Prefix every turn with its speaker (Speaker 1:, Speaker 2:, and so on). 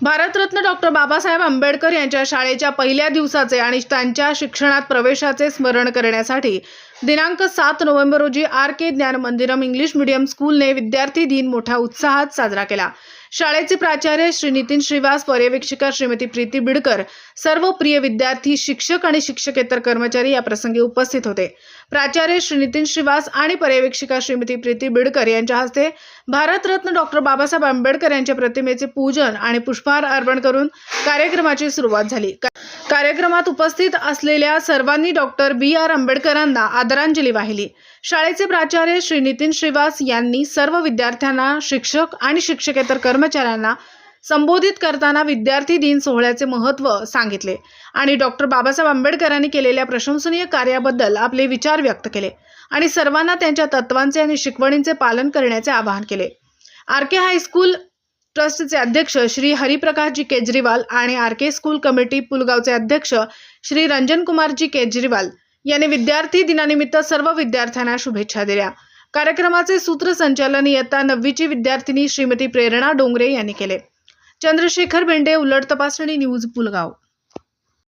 Speaker 1: Bharat Ratna doctor Babasaheb Ambedkar यांच्या शाळेच्या पहिल्या दिवसाचे आणि त्यांच्या शिक्षणात प्रवेशाचे स्मरण करण्यासाठी दिनांक सात नोव्हेंबर रोजी आर के ज्ञान मंदिरम इंग्लिश मीडियम स्कूलने विद्यार्थी दिन मोठ्या उत्साहात साजरा केला. शाळेचे प्राचार्य श्री नितीन श्रीवास पर्यवेक्षिका श्रीमती प्रीती बिडकर सर्व प्रिय विद्यार्थी शिक्षक आणि शिक्षकेतर कर्मचारी या प्रसंगी उपस्थित होते. प्राचार्य श्री नितीन श्रीवास आणि पर्यवेक्षिका श्रीमती प्रीती बिडकर यांच्या हस्ते भारतरत्न डॉक्टर बाबासाहेब आंबेडकर यांच्या प्रतिमेचे पूजन आणि पुष्पहार अर्पण करून कार्यक्रमाची सुरुवात झाली. का- कार्यक्रमात उपस्थित असलेल्या सर्वांनी डॉक्टर बी आर आंबेडकरांना आदरांजली वाहिली. शाळेचे प्राचार्य श्री नितीन श्रीवास यांनी सर्व विद्यार्थ्यांना शिक्षक आणि शिक्षकेतर कर्मचाऱ्यांना संबोधित करताना विद्यार्थी दिन सोहळ्याचे महत्त्व सांगितले आणि डॉक्टर बाबासाहेब आंबेडकरांनी केलेल्या प्रशंसनीय कार्याबद्दल आपले विचार व्यक्त केले आणि सर्वांना त्यांच्या तत्वांचे आणि शिकवणींचे पालन करण्याचे आवाहन केले. आर के हायस्कूल ट्रस्टचे अध्यक्ष श्री हरिप्रकाशजी केजरीवाल आणि आर के स्कूल कमिटी पुलगावचे अध्यक्ष श्री रंजन कुमारजी केजरीवाल यांनी विद्यार्थी दिनानिमित्त सर्व विद्यार्थ्यांना शुभेच्छा दिल्या. कार्यक्रमाचे सूत्रसंचालन इयत्ता नववीची विद्यार्थिनी श्रीमती प्रेरणा डोंगरे यांनी केले. चंद्रशेखर बेंडे उलट तपासणी न्यूज पुलगाव.